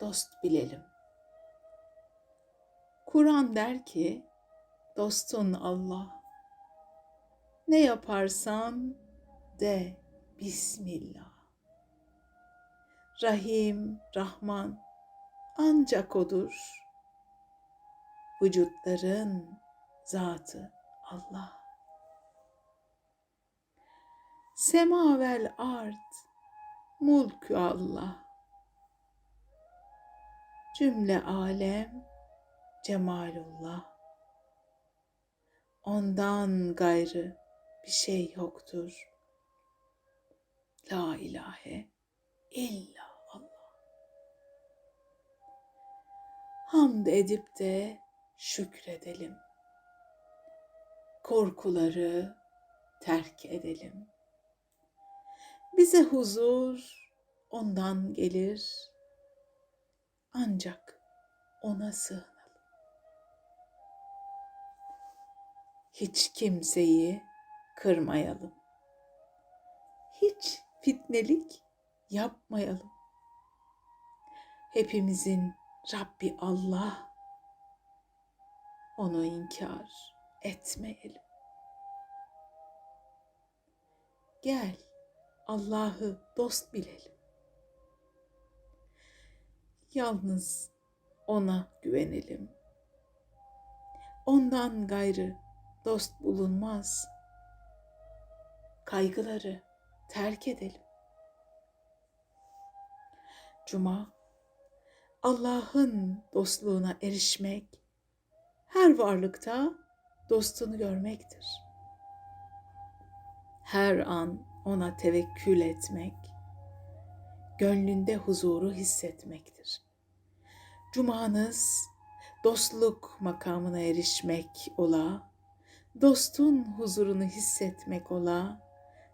dost bilelim. Kur'an der ki, dostun Allah. Ne yaparsan de Bismillah. Rahim, Rahman ancak odur. Vücutların zatı Allah. Sema vel ard, mulkü Allah. Cümle alem, cemalullah. Ondan gayrı bir şey yoktur. La ilahe illa Allah. Hamd edip de şükredelim. Korkuları terk edelim. Bize huzur ondan gelir. Ancak ona sığınalım. Hiç kimseyi kırmayalım. Hiç fitnelik yapmayalım. Hepimizin Rabbi Allah. Onu inkar etmeyelim. Gel Allah'ı dost bilelim. Yalnız ona güvenelim. Ondan gayrı dost bulunmaz. Kaygıları terk edelim. Cuma Allah'ın dostluğuna erişmek her varlıkta dostunu görmektir. Her an ona tevekkül etmek, gönlünde huzuru hissetmektir. Cumanız dostluk makamına erişmek ola, dostun huzurunu hissetmek ola,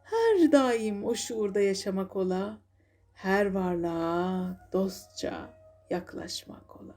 her daim o şuurda yaşamak ola, her varlığa dostça yaklaşmak ola.